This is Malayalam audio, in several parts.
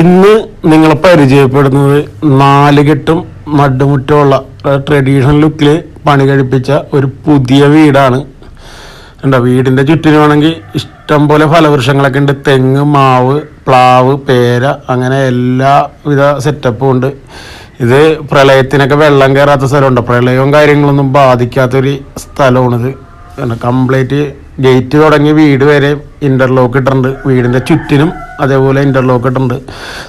ഇന്ന് നിങ്ങൾ പരിചയപ്പെടുന്നത് നാലുകെട്ടും നടുമുറ്റമുള്ള ട്രഡീഷണൽ ലുക്കിൽ പണി കഴിപ്പിച്ച ഒരു പുതിയ വീടാണ്. ഉണ്ടോ വീടിന്റെ ചുറ്റിനുമാണെങ്കിൽ ഇഷ്ടം പോലെ ഫലവൃക്ഷങ്ങളൊക്കെ ഉണ്ട്. തെങ്ങ് മാവ് പ്ലാവ് പേര അങ്ങനെ എല്ലാവിധ സെറ്റപ്പും ഉണ്ട്. ഇത് പ്രളയത്തിനൊക്കെ വെള്ളം കയറാത്ത സ്ഥലമുണ്ട്. പ്രളയവും കാര്യങ്ങളൊന്നും ബാധിക്കാത്തൊരു സ്ഥലമാണിത്. കംപ്ലീറ്റ് ഗേറ്റ് തുടങ്ങി വീട് വരെ ഇന്റർലോക്ക് ഇട്ടിട്ടുണ്ട്. വീടിന്റെ ചുറ്റിനും അതേപോലെ ഇന്റർലോക്ക് ഇട്ടുണ്ട്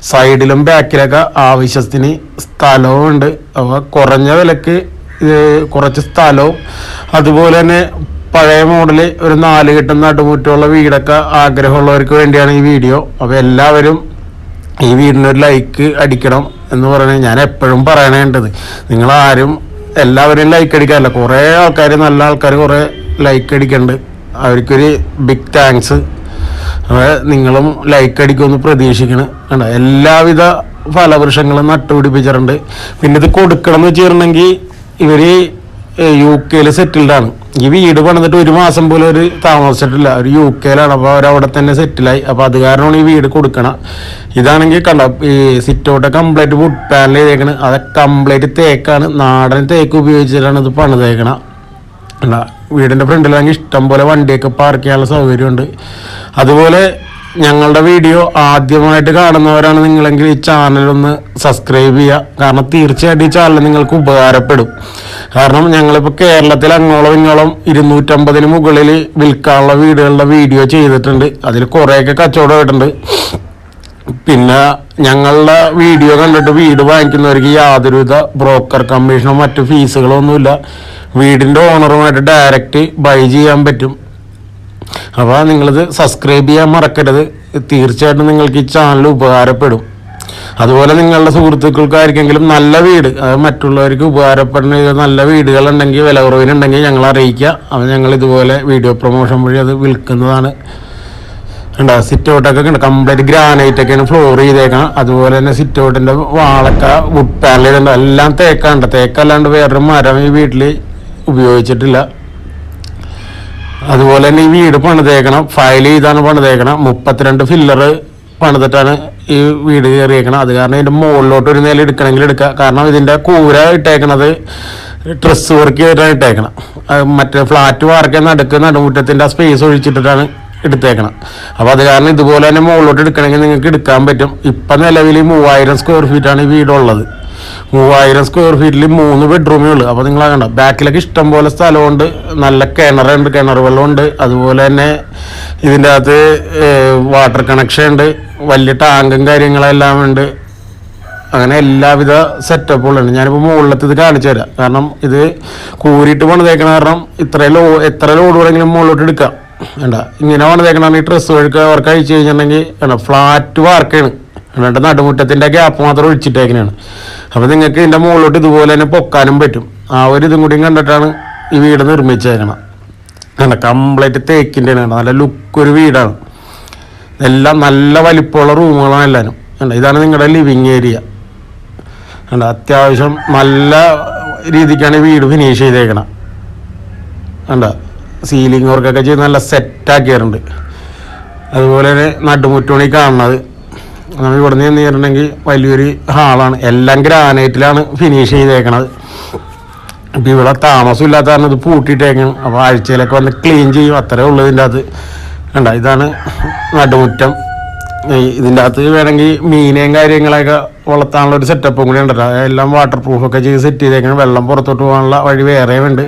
സൈഡിലും ബാക്കിലൊക്കെ ആവശ്യത്തിന് സ്ഥലവും ഉണ്ട് അപ്പോൾ കുറഞ്ഞ വിലക്ക് കുറച്ച് സ്ഥലവും. അതുപോലെ തന്നെ പഴയ മോഡൽ ഒരു നാല് കെട്ടും നടുമുറ്റമുള്ള വീടൊക്കെ ആഗ്രഹമുള്ളവർക്ക് വേണ്ടിയാണ് ഈ വീഡിയോ അപ്പോൾ എല്ലാവരും ഈ വീടിനൊരു ലൈക്ക് അടിക്കണം എന്ന് പറയണേ. ഞാൻ എപ്പോഴും പറയണേണ്ടത് നിങ്ങൾ ആരും എല്ലാവരും ലൈക്ക് അടിക്കാറില്ല. കുറേ ആൾക്കാർ നല്ല ആൾക്കാർ കുറേ ലൈക്ക് അടിക്കുന്നുണ്ട് അവർക്കൊരു ബിഗ് താങ്ക്സ് അപ്പോൾ നിങ്ങളും ലൈക്ക് അടിക്കുമെന്ന് പ്രതീക്ഷിക്കണം. കണ്ടോ? എല്ലാവിധ ഫലവൃക്ഷങ്ങളും നട്ടുപിടിപ്പിച്ചിട്ടുണ്ട്. പിന്നെ ഇത് കൊടുക്കണം എന്ന് വെച്ചിട്ടുണ്ടെങ്കിൽ ഇവർ യു കെയിൽ സെറ്റിൽഡ് ആണ്. ഈ വീട് പണിതിട്ട് ഒരു മാസം പോലും ഒരു താമസിച്ചിട്ടില്ല. ഒരു യു കെയിലാണ്. അപ്പോൾ അവരവിടെ തന്നെ സെറ്റിലായി അപ്പോൾ അത് കാരണമാണ് ഈ വീട് കൊടുക്കണം. ഇതാണെങ്കിൽ കണ്ട? ഈ sit out complete wood panel ചെയ്തേക്കണ്. അത് കംപ്ലീറ്റ് തേക്കാണ്. നാടൻ തേക്ക് ഉപയോഗിച്ചിട്ടാണ് ഇത് പണിതേക്കണം. അല്ല വീടിന്റെ ഫ്രണ്ടിലാണെങ്കിൽ ഇഷ്ടം പോലെ വണ്ടിയൊക്കെ പാർക്ക് ചെയ്യാനുള്ള സൗകര്യമുണ്ട്. അതുപോലെ ഞങ്ങളുടെ വീഡിയോ ആദ്യമായിട്ട് കാണുന്നവരാണ് നിങ്ങളെങ്കിൽ ഈ ചാനലൊന്ന് സബ്സ്ക്രൈബ് ചെയ്യുക. കാരണം തീർച്ചയായിട്ടും ഈ ചാനൽ നിങ്ങൾക്ക് ഉപകാരപ്പെടും. കാരണം ഞങ്ങളിപ്പോൾ കേരളത്തിൽ അങ്ങോളം ഇങ്ങോളം ഇരുന്നൂറ്റമ്പതിന് മുകളിൽ വിൽക്കാനുള്ള വീടുകളുടെ വീഡിയോ ചെയ്തിട്ടുണ്ട്. അതിൽ കുറേയൊക്കെ കച്ചവടമായിട്ടുണ്ട് പിന്നെ ഞങ്ങളുടെ വീഡിയോ കണ്ടിട്ട് വീട് വാങ്ങിക്കുന്നവർക്ക് യാതൊരുവിധ ബ്രോക്കർ കമ്മീഷനോ മറ്റു ഫീസുകളോ ഒന്നുമില്ല വീടിന്റെ ഓണറുമായിട്ട് ഡയറക്റ്റ് ബൈ ചെയ്യാൻ പറ്റും. അപ്പോൾ നിങ്ങളിത് സബ്സ്ക്രൈബ് ചെയ്യാൻ മറക്കരുത്. തീർച്ചയായിട്ടും നിങ്ങൾക്ക് ഈ ചാനൽ ഉപകാരപ്പെടും. അതുപോലെ നിങ്ങളുടെ സുഹൃത്തുക്കൾക്കായിരിക്കെങ്കിലും നല്ല വീട് അത് മറ്റുള്ളവർക്ക് ഉപകാരപ്പെടുന്ന നല്ല വീടുകളുണ്ടെങ്കിൽ വില കുറവിനുണ്ടെങ്കിൽ ഞങ്ങൾ അറിയിക്കുക. അപ്പോൾ ഞങ്ങൾ ഇതുപോലെ വീഡിയോ പ്രൊമോഷൻ വഴി അത് വിൽക്കുന്നതാണ്. ഉണ്ട് സിറ്റ് ഔട്ടൊക്കെ ഉണ്ട് കംപ്ലീറ്റ് ഗ്രാനൈറ്റ് ഒക്കെയാണ് ഫ്ലോർ ചെയ്തേക്കണം അതുപോലെ തന്നെ സിറ്റ് ഔട്ടിന്റെ വാളൊക്കെ വുഡ് ചെയ്തിട്ടുണ്ട്. എല്ലാം തേക്കാണ്ട് തേക്കല്ലാണ്ട് വേറൊരു മരം ഈ വീട്ടിൽ ഉപയോഗിച്ചിട്ടില്ല. അതുപോലെ തന്നെ ഈ വീട് പണിതേക്കണം ഫയൽ ചെയ്താണ് പണിതേക്കണം മുപ്പത്തിരണ്ട് ഫില്ലർ പണിതിട്ടാണ് ഈ വീട് കയറിയേക്കണം അത് കാരണം ഇതിന്റെ മുകളിലോട്ട് ഒരു നില എടുക്കണമെങ്കിൽ എടുക്കുക കാരണം ഇതിന്റെ കൂര ഇട്ടേക്കണത് ഡ്രസ്സ് വർക്ക് ചെയ്തിട്ടാണ് ഇട്ടേക്കണം മറ്റേ ഫ്ലാറ്റ് വാർക്കെ നടുക്ക് നടുമുറ്റത്തിന്റെ ആ സ്പേസ് ഒഴിച്ചിട്ടിട്ടാണ് എടുത്തേക്കണം അപ്പോൾ അത് കാരണം ഇതുപോലെ തന്നെ മുകളിലോട്ട് എടുക്കണമെങ്കിൽ നിങ്ങൾക്ക് എടുക്കാൻ പറ്റും. ഇപ്പം നിലവിൽ മൂവായിരം സ്ക്വയർ ഫീറ്റാണ് ഈ വീടുള്ളത്. മൂവായിരം സ്ക്വയർ ഫീറ്റിൽ മൂന്ന് ബെഡ്റൂമേ ഉള്ളൂ. അപ്പോൾ നിങ്ങൾ കണ്ട ബാക്കിലൊക്കെ ഇഷ്ടം പോലെ സ്ഥലമുണ്ട്. നല്ല കിണറുണ്ട് കിണർ വെള്ളമുണ്ട്. അതുപോലെ തന്നെ ഇതിന്റെ അകത്ത് വാട്ടർ കണക്ഷൻ ഉണ്ട്. വലിയ ടാങ്കും കാര്യങ്ങളെല്ലാം ഉണ്ട്. അങ്ങനെ എല്ലാവിധ സെറ്റപ്പുകളുണ്ട് ഞാനിപ്പോൾ മുകളിലത്തെ ഇത് കാണിച്ചു തരാം. കാരണം ഇത് കൂരിയിട്ട് പണിതേക്കണ കാരണം ഇത്ര ലോ എത്ര ലോഡ് വേണമെങ്കിലും മുകളിലോട്ട് എടുക്കാം. വേണ്ട ഇങ്ങനെ പണിതേക്കണമെങ്കിൽ ഡ്രസ്സ് വഴുക്ക് അവർക്ക് അഴിച്ചു കഴിഞ്ഞിട്ടുണ്ടെങ്കിൽ വേണ്ട ഫ്ലാറ്റ് വാർക്കാണ് എന്നിട്ട് നടുമുറ്റത്തിന്റെ ഗ്യാപ്പ് മാത്രം ഒഴിച്ചിട്ടേക്കണാണ് അപ്പോൾ നിങ്ങൾക്ക് ഇതിന്റെ മുകളിലോട്ട് ഇതുപോലെ തന്നെ പൊക്കാനും പറ്റും. ആ ഒരു ഇതും കൂടിയും കണ്ടിട്ടാണ് ഈ വീട് നിർമ്മിച്ചേക്കണം കണ്ട കംപ്ലീറ്റ് തേക്കിന്റെ ആണ് നല്ല ലുക്ക് ഒരു വീടാണ്. എല്ലാം നല്ല വലിപ്പമുള്ള റൂമുകളാണ് എല്ലാവരും. കണ്ട? ഇതാണ് നിങ്ങളുടെ ലിവിങ് ഏരിയ കണ്ട? അത്യാവശ്യം നല്ല രീതിക്കാണ് ഈ വീട് ഫിനിഷ് ചെയ്തേക്കണം കണ്ട? സീലിംഗ് വർക്കൊക്കെ ചെയ്ത് നല്ല സെറ്റാക്കിയിട്ടുണ്ട് അതുപോലെ തന്നെ നടുമുറ്റോണി കാണുന്നത്. നമ്മൾ ഇവിടെ നിന്ന് ചെന്നിട്ടുണ്ടെങ്കിൽ വലിയൊരു ഹാളാണ്. എല്ലാം ഗ്രാനൈറ്റിലാണ് ഫിനിഷ് ചെയ്തേക്കണത്. ഇപ്പം ഇവിടെ താമസമില്ലാത്ത കാരണം ഇത് പൂട്ടിയിട്ടേക്കണം. അപ്പോൾ ആഴ്ചയിലൊക്കെ വന്ന് ക്ലീൻ ചെയ്യും. അത്രേ ഉള്ളൂ ഇതിന്റെ അകത്ത്. കണ്ട ഇതാണ് നടുമുറ്റം. ഇതിന്റെ അകത്ത് വേണമെങ്കിൽ മീനേയും കാര്യങ്ങളൊക്കെ വളർത്താനുള്ള ഒരു സെറ്റപ്പും കൂടി ഉണ്ടല്ലോ. എല്ലാം വാട്ടർ പ്രൂഫൊക്കെ ചെയ്ത് സെറ്റ് ചെയ്തേക്കണം. വെള്ളം പുറത്തോട്ട് പോകാനുള്ള വഴി വേറെയും ഉണ്ട്.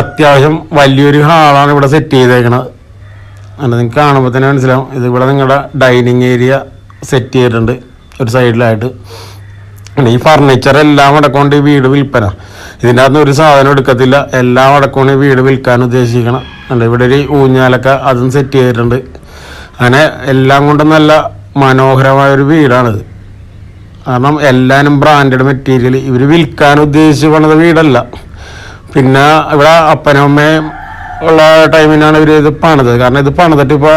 അത്യാവശ്യം വലിയൊരു ഹാളാണ് ഇവിടെ സെറ്റ് ചെയ്തേക്കണത്. അല്ല നിങ്ങൾക്ക് കാണുമ്പോൾ തന്നെ മനസ്സിലാവും. ഇത് ഇവിടെ നിങ്ങളുടെ ഡൈനിങ് ഏരിയ സെറ്റ് ചെയ്തിട്ടുണ്ട്. ഒരു സൈഡിലായിട്ട് ഈ ഫർണിച്ചർ എല്ലാം അടക്കൊണ്ട് ഈ വീട് വിൽപ്പന. ഇതിന്റെ അകത്ത് ഒരു സാധനം എടുക്കത്തില്ല. എല്ലാം അടക്കൊണ്ട് ഈ വീട് വിൽക്കാൻ ഉദ്ദേശിക്കണം. ഉണ്ട് ഇവിടെ ഒരു ഊഞ്ഞാലൊക്കെ അതും സെറ്റ് ചെയ്തിട്ടുണ്ട്. അങ്ങനെ എല്ലാം കൊണ്ടും നല്ല മനോഹരമായൊരു വീടാണിത്. കാരണം എല്ലാനും ബ്രാൻഡഡ് മെറ്റീരിയൽ ഇവർ വിൽക്കാൻ ഉദ്ദേശിച്ച് പണിത വീടല്ല. പിന്നെ ഇവിടെ അപ്പനും അമ്മയും ഉള്ള ടൈമിലാണ് ഇവർ ഇത് പണിതത്. കാരണം ഇത് പണിതിട്ട് ഇപ്പോൾ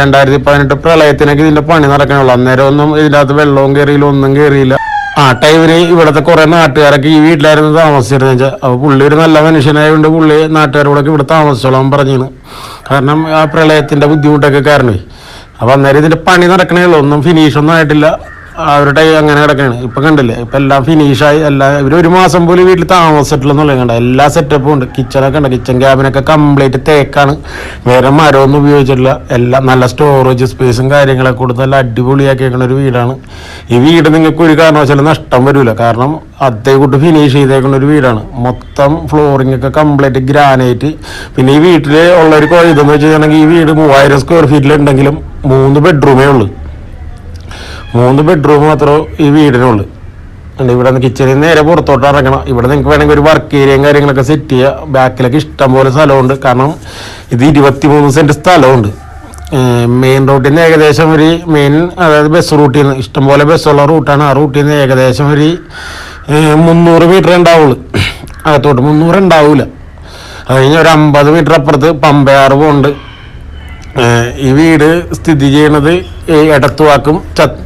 രണ്ടായിരത്തി പതിനെട്ട് പ്രളയത്തിനൊക്കെ ഇതിന്റെ പണി നടക്കണുള്ളൂ. അന്നേരം ഒന്നും ഇതിനകത്ത് വെള്ളവും കയറിയില്ല ഒന്നും കയറിയില്ല ആ ടൈമിന് ഇവിടുത്തെ കുറെ നാട്ടുകാരൊക്കെ ഈ വീട്ടിലായിരുന്നു താമസിച്ചിരുന്നത് വെച്ചാൽ അപ്പോൾ പുള്ളി ഒരു നല്ല മനുഷ്യനായതുകൊണ്ട് പുള്ളി നാട്ടുകാരോടൊക്കെ ഇവിടെ താമസിച്ചോളാൻ പറഞ്ഞിരുന്നു. കാരണം ആ പ്രളയത്തിന്റെ ബുദ്ധിമുട്ടൊക്കെ കാരണമേ. അപ്പോൾ അന്നേരം ഇതിന്റെ പണി നടക്കണേ ഉള്ളൂ. ഒന്നും ഫിനിഷ് ഒന്നും ആയിട്ടില്ല. അവരുടെ അങ്ങനെ കിടക്കാണ് ഇപ്പം കണ്ടില്ലേ? ഇപ്പം എല്ലാം ഫിനിഷായി എല്ലാ ഇവർ ഒരു മാസം പോലും വീട്ടിൽ താമസിച്ചിട്ടില്ലെന്നുള്ള കണ്ട? എല്ലാ സെറ്റപ്പും ഉണ്ട്. കിച്ചണൊക്കെ ഉണ്ട്. കിച്ചൺ ക്യാബിനൊക്കെ കംപ്ലീറ്റ് തേക്കാണ്. വേറെ മരമൊന്നും ഉപയോഗിച്ചിട്ടില്ല. എല്ലാം നല്ല സ്റ്റോറേജ് സ്പേസും കാര്യങ്ങളൊക്കെ കൊടുത്ത് നല്ല അടിപൊളിയാക്കിയേക്കുന്ന ഒരു വീടാണ്. ഈ വീട് നിങ്ങൾക്ക് ഒരു കാരണവശാലും നഷ്ടം വരില്ല കാരണം അതേ കൂട്ട് ഫിനിഷ് ചെയ്തേക്കുന്ന ഒരു വീടാണ്. മൊത്തം ഫ്ലോറിംഗ് ഒക്കെ കംപ്ലീറ്റ് ഗ്രാനൈറ്റ് പിന്നെ ഈ വീട്ടിൽ ഉള്ള ഒരു ഇതെന്ന് വെച്ചിട്ടുണ്ടെങ്കിൽ ഈ വീട് മൂവായിരം സ്ക്വയർ ഫീറ്റിലുണ്ടെങ്കിലും മൂന്ന് ബെഡ്റൂമേ ഉള്ളൂ. മൂന്ന് ബെഡ്റൂം മാത്രമേ ഈ വീടിനുള്ളൂ. ഉണ്ട് ഇവിടെ നിന്ന് കിച്ചണിൽ നിന്ന് നേരെ പുറത്തോട്ട് ഇറങ്ങണം. ഇവിടെ നിങ്ങൾക്ക് വേണമെങ്കിൽ ഒരു വർക്ക് ഏരിയയും കാര്യങ്ങളൊക്കെ സെറ്റ് ചെയ്യുക ബാക്കിലൊക്കെ ഇഷ്ടംപോലെ സ്ഥലമുണ്ട്. കാരണം ഇത് ഇരുപത്തി മൂന്ന് സെന്റ് സ്ഥലമുണ്ട് മെയിൻ റൂട്ടിൽ നിന്ന് ഏകദേശം ഒരു മെയിൻ അതായത് ബസ് റൂട്ടിൽ നിന്ന് ഇഷ്ടംപോലെ ബസ്സുള്ള റൂട്ടാണ് ആ റൂട്ടിൽ നിന്ന് ഏകദേശം ഒരു മുന്നൂറ് മീറ്റർ ഉണ്ടാവുള്ളൂ. അകത്തോട്ട് മുന്നൂറ് ഉണ്ടാവില്ല അത് കഴിഞ്ഞ് ഒരു അമ്പത് മീറ്റർ അപ്പുറത്ത് പമ്പയാറ് പോകുന്നുണ്ട്. ഈ വീട് സ്ഥിതി ചെയ്യുന്നത് ഈ എടത്തുവാക്കും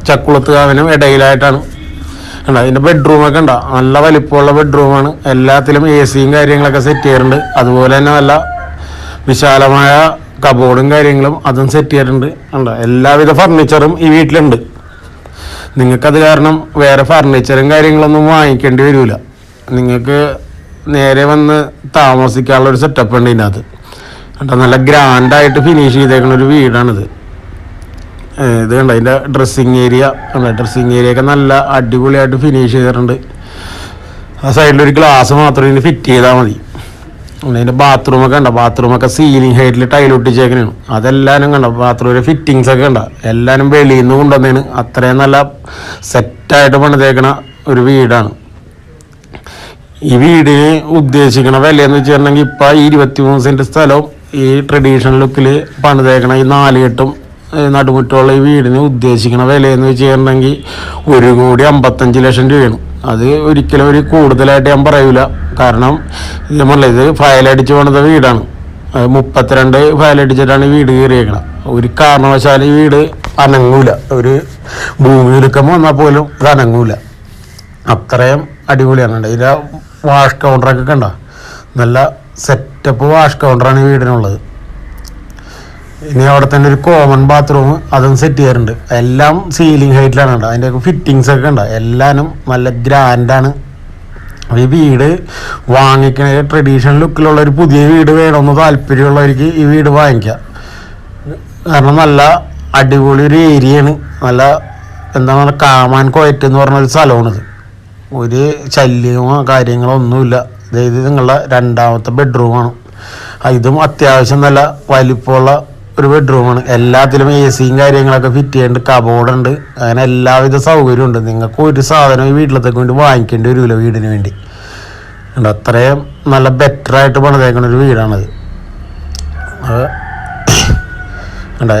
ചക്കുളത്തുകാവിനും ഇടയിലായിട്ടാണ്. കണ്ടോ അതിന്റെ ബെഡ്റൂമൊക്കെ ഉണ്ടോ നല്ല വലിപ്പമുള്ള ബെഡ്റൂമാണ് എല്ലാത്തിലും എ സിയും കാര്യങ്ങളൊക്കെ സെറ്റ് ചെയ്യാറുണ്ട്. അതുപോലെ തന്നെ നല്ല വിശാലമായ കബോർഡും കാര്യങ്ങളും അതും സെറ്റ് ചെയ്യാറുണ്ട്. കണ്ടോ എല്ലാവിധ ഫർണിച്ചറും ഈ വീട്ടിലുണ്ട്. നിങ്ങൾക്കത് കാരണം വേറെ ഫർണിച്ചറും കാര്യങ്ങളൊന്നും വാങ്ങിക്കേണ്ടി വരില്ല നിങ്ങൾക്ക് നേരെ വന്ന് താമസിക്കാനുള്ള ഒരു സെറ്റപ്പ് ഉണ്ട് ഇതിനകത്ത്. കേട്ടോ നല്ല ഗ്രാൻഡായിട്ട് ഫിനിഷ് ചെയ്തേക്കുന്ന ഒരു വീടാണിത്. ഇത് കണ്ടോ? അതിന്റെ ഡ്രസ്സിങ് ഏരിയ ഡ്രസ്സിങ് ഏരിയ ഒക്കെ നല്ല അടിപൊളിയായിട്ട് ഫിനിഷ് ചെയ്തിട്ടുണ്ട്. ആ സൈഡിലൊരു ഗ്ലാസ് മാത്രം ഇതിന് ഫിറ്റ് ചെയ്താൽ മതി. അതിന്റെ ബാത്റൂമൊക്കെ ഉണ്ടോ ബാത്റൂമൊക്കെ സീലിംഗ് ഹൈറ്റിൽ ടൈൽ അതെല്ലാവരും കണ്ടോ? ബാത്റൂമിലെ ഫിറ്റിങ്സ് ഒക്കെ ഉണ്ടോ എല്ലാവരും വെളിയിൽ നിന്ന് കൊണ്ടുവന്നതാണ് അത്രയും നല്ല സെറ്റായിട്ട് പണിതേക്കണ ഒരു വീടാണ്. ഈ വീടിന് ഉദ്ദേശിക്കണ വിലയെന്ന് വെച്ചിട്ടുണ്ടെങ്കിൽ ഇപ്പം ഇരുപത്തി മൂന്ന് സെന്റ് സ്ഥലവും ഈ ട്രഡീഷണൽ ലുക്കിൽ പണിതേക്കണ ഈ നാലുകെട്ടും നടുമുറ്റമുള്ള ഈ വീടിന് ഉദ്ദേശിക്കുന്ന വിലയെന്ന് വെച്ച് കഴിഞ്ഞിട്ടുണ്ടെങ്കിൽ ഒരു കോടി അമ്പത്തഞ്ച് ലക്ഷം രൂപയാണ്. അത് ഒരിക്കലും ഒരു കൂടുതലായിട്ട് ഞാൻ പറയൂല. കാരണം ഇത് ഇത് ഫയലടിച്ച് പണിത വീടാണ്. മുപ്പത്തിരണ്ട് ഫയലടിച്ചിട്ടാണ് ഈ വീട് കയറിയേക്കണം. ഒരു കാരണവശാലും ഈ വീട് അനങ്ങൂല. ഒരു ഭൂമി ഒരുക്കം വന്നാൽ പോലും ഇത് അനങ്ങൂല. അത്രയും അടിപൊളിയാണ്. ഇതിന്റെ വാഷ് കൗണ്ടറൊക്കെ കണ്ട? നല്ല സെറ്റപ്പ് വാഷ് കൗണ്ടറാണ് വീടിനുള്ളത്. ഇനി അവിടെ തന്നെ ഒരു കോമൺ ബാത്റൂം അതും സെറ്റ് ചെയ്യാറുണ്ട്. എല്ലാം സീലിംഗ് ഹൈറ്റിലാണ് ഉണ്ട് അതിന്റെ ഫിറ്റിങ്സ് ഒക്കെ ഉണ്ട്. എല്ലാനും നല്ല ഗ്രാൻഡാണ് ഈ വീട് വാങ്ങിക്കണ ട്രഡീഷണൽ ലുക്കിലുള്ള ഒരു പുതിയ വീട് വേണമെന്ന് താല്പര്യമുള്ളവർക്ക് ഈ വീട് വാങ്ങിക്കാം. കാരണം നല്ല അടിപൊളി ഒരു ഏരിയയാണ് നല്ല എന്താ പറയുക കാമാൻ കോയറ്റ് എന്ന് പറഞ്ഞ ഒരു സ്ഥലമാണിത്. ഒരു ശല്യമോ കാര്യങ്ങളോ ഒന്നുമില്ല ഇത് നിങ്ങളുടെ രണ്ടാമത്തെ ബെഡ്റൂമാണ് ഇതും അത്യാവശ്യം നല്ല വലിപ്പമുള്ള ഒരു ബെഡ്റൂമാണ് എല്ലാത്തിലും എ സിയും കാര്യങ്ങളൊക്കെ ഫിറ്റ് ചെയ്യുന്നുണ്ട് കബോർഡുണ്ട് അങ്ങനെ എല്ലാവിധ സൗകര്യവും ഉണ്ട്. നിങ്ങൾക്ക് ഒരു സാധനം ഈ വീട്ടിലത്തേക്ക് വേണ്ടി വാങ്ങിക്കേണ്ടി വരില്ല വീടിന് വേണ്ടി. അത്രയും നല്ല ബെറ്ററായിട്ട് പണിതേക്കുന്ന ഒരു വീടാണത്.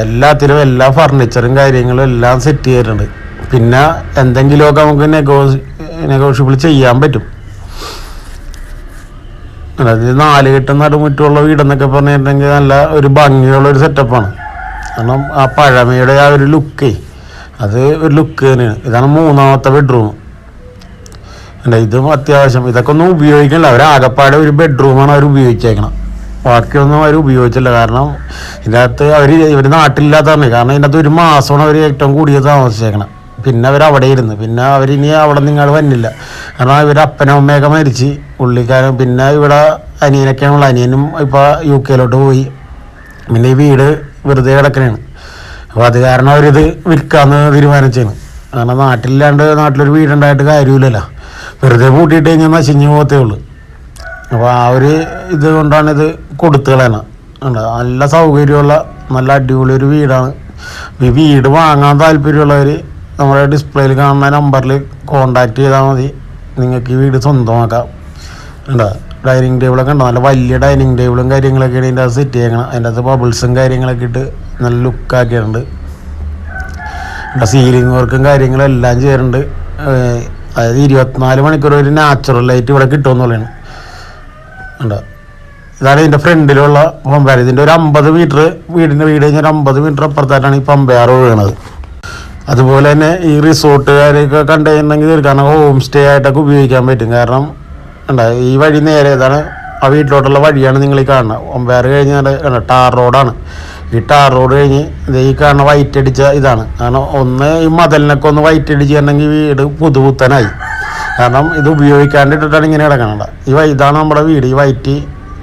എല്ലാത്തിലും എല്ലാ ഫർണിച്ചറും കാര്യങ്ങളും എല്ലാം സെറ്റ് ചെയ്തിട്ടുണ്ട്. പിന്നെ എന്തെങ്കിലുമൊക്കെ നമുക്ക് നെഗോ നെഗോഷ്യബിൾ ചെയ്യാൻ പറ്റും. അതായത് നാല് കെട്ടും നടുമുറ്റുള്ള വീടെന്നൊക്കെ പറഞ്ഞിട്ടുണ്ടെങ്കിൽ നല്ല ഒരു ഭംഗിയുള്ള ഒരു സെറ്റപ്പാണ് കാരണം ആ പഴമയുടെ ആ ഒരു ലുക്കേ അത് ഒരു ലുക്ക് തന്നെയാണ്. ഇതാണ് മൂന്നാമത്തെ ബെഡ്റൂം അല്ല ഇതും അത്യാവശ്യം. ഇതൊക്കെ ഒന്നും ഉപയോഗിക്കണില്ല. അവർ ആകപ്പാടെ ഒരു ബെഡ്റൂമാണ് അവർ ഉപയോഗിച്ചേക്കണം ബാക്കിയൊന്നും അവർ ഉപയോഗിച്ചില്ല. കാരണം ഇതിനകത്ത് അവർ ഇവർ നാട്ടിലില്ലാത്തതാണ് കാരണം ഇതിനകത്ത് ഒരു മാസമാണ് അവർ ഏറ്റവും കൂടിയ താമസിച്ചേക്കണം പിന്നെ അവർ അവിടെ ഇരുന്നു. പിന്നെ അവരിനി അവിടെ നിങ്ങൾ വന്നില്ല. കാരണം ഇവർ അപ്പനും അമ്മയൊക്കെ മരിച്ച്. പുള്ളിക്കാരൻ പിന്നെ ഇവിടെ അനിയനൊക്കെയാണുള്ള. അനിയനും ഇപ്പോൾ യു കെയിലോട്ട് പോയി. പിന്നെ ഈ വീട് വെറുതെ കിടക്കണേണ്. അപ്പോൾ അത് കാരണം അവരിത് വിൽക്കാന്ന് തീരുമാനിച്ചാണ്. കാരണം നാട്ടിലില്ലാണ്ട് നാട്ടിലൊരു വീടുണ്ടായിട്ട് കാര്യമില്ലല്ലോ. വെറുതെ പൂട്ടിയിട്ട് കഴിഞ്ഞാൽ നശിഞ്ഞു പോകത്തേ ഉള്ളൂ. അപ്പോൾ ആ ഒരു ഇത് കൊണ്ടാണ് ഇത് കൊടുത്തുകളാണ് നല്ല സൗകര്യമുള്ള നല്ല അടിപൊളി ഒരു വീടാണ്. ഈ വീട് വാങ്ങാൻ താല്പര്യമുള്ളവർ നമ്മുടെ ഡിസ്പ്ലേയിൽ കാണുന്ന നമ്പറിൽ കോണ്ടാക്ട് ചെയ്താൽ മതി. നിങ്ങൾക്ക് ഈ വീട് സ്വന്തമാക്കാം. ഉണ്ടോ ഡൈനിങ് ടേബിളൊക്കെ ഉണ്ടോ? നല്ല വലിയ ഡൈനിങ് ടേബിളും കാര്യങ്ങളൊക്കെയാണ് ഇതിന്റെ അത് സെറ്റ് ചെയ്യണം. അതിന്റെ അകത്ത് ബബിൾസും കാര്യങ്ങളൊക്കെ ഇട്ട് നല്ല ലുക്കാക്കിയിട്ടുണ്ട് ഇവിടെ സീലിംഗ് വർക്കും കാര്യങ്ങളും എല്ലാം ചെയ്യാറുണ്ട് അതായത് ഇരുപത്തിനാല് മണിക്കൂർ ഒരു നാച്ചുറൽ ലൈറ്റ് ഇവിടെ കിട്ടുമെന്ന് പറയുന്നത് ഉണ്ടോ ഇതാണ് ഇതിന്റെ ഫ്രണ്ടിലുള്ള പമ്പയാർ ഇതിന്റെ ഒരു അമ്പത് മീറ്റർ വീടിന്റെ വീട് കഴിഞ്ഞാൽ ഒരു അമ്പത് മീറ്റർ അപ്പുറത്തായിട്ടാണ് ഈ പമ്പയാർ വീണത്. അതുപോലെ തന്നെ ഈ റിസോർട്ടുകാരൊക്കെ കണ്ടുകഴിഞ്ഞെങ്കിൽ കാരണം ഹോം സ്റ്റേ ആയിട്ടൊക്കെ ഉപയോഗിക്കാൻ പറ്റും. കാരണം ഉണ്ട് ഈ വഴി നേരെ ഇതാണ് ആ വീട്ടിലോട്ടുള്ള വഴിയാണ് നിങ്ങൾ ഈ കാണുന്നത്. ഒമ്പേറ് കഴിഞ്ഞാൽ ടാർ റോഡാണ്. ഈ ടാർ റോഡ് കഴിഞ്ഞ് ഇത് ഈ കാണുന്ന വൈറ്റ് അടിച്ച ഇതാണ്. കാരണം ഒന്ന് ഈ മതലിനൊക്കെ ഒന്ന് വൈറ്റ് അടിച്ച് തന്നെങ്കിൽ വീട് പുതുപുത്തനായി. കാരണം ഇത് ഉപയോഗിക്കാണ്ടിട്ടിട്ടാണ് ഇങ്ങനെ കിടക്കണത്. ഈ ഇതാണ് നമ്മുടെ വീട്. ഈ വൈറ്റ്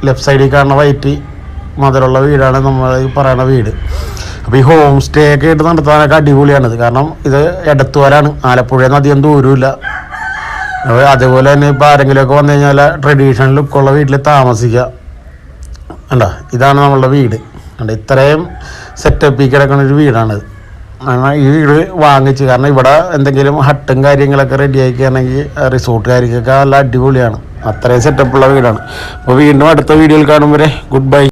ലെഫ്റ്റ് സൈഡിൽ കാണുന്ന വൈറ്റ് മതലുള്ള വീടാണ് നമ്മൾ ഈ പറയുന്ന വീട്. അപ്പോൾ ഈ ഹോം സ്റ്റേ ഒക്കെ നടത്താനൊക്കെ അടിപൊളിയാണിത്. കാരണം ഇത് എടത്തുവരാണ്. ആലപ്പുഴയിൽ നിന്ന് അധികം ദൂരമില്ല അപ്പോൾ അതേപോലെ തന്നെ ഇപ്പോൾ ആരെങ്കിലുമൊക്കെ വന്നു കഴിഞ്ഞാൽ ട്രഡീഷണൽ ലുക്കുള്ള വീട്ടിൽ താമസിക്കുക അല്ല ഇതാണ് നമ്മളുടെ വീട്. അല്ല ഇത്രയും സെറ്റപ്പിൽ കിടക്കുന്ന ഒരു വീടാണിത് കാരണം ഈ വീട് വാങ്ങിച്ച്. കാരണം ഇവിടെ എന്തെങ്കിലും ഹട്ടും കാര്യങ്ങളൊക്കെ റെഡി ആക്കുകയാണെങ്കിൽ റിസോർട്ട് റിസോർട്ടുകാർക്കൊക്കെ നല്ല അടിപൊളിയാണ്. അത്രയും സെറ്റപ്പുള്ള വീടാണ്. അപ്പോൾ വീണ്ടും അടുത്ത വീഡിയോയിൽ കാണും വരെ. Good bye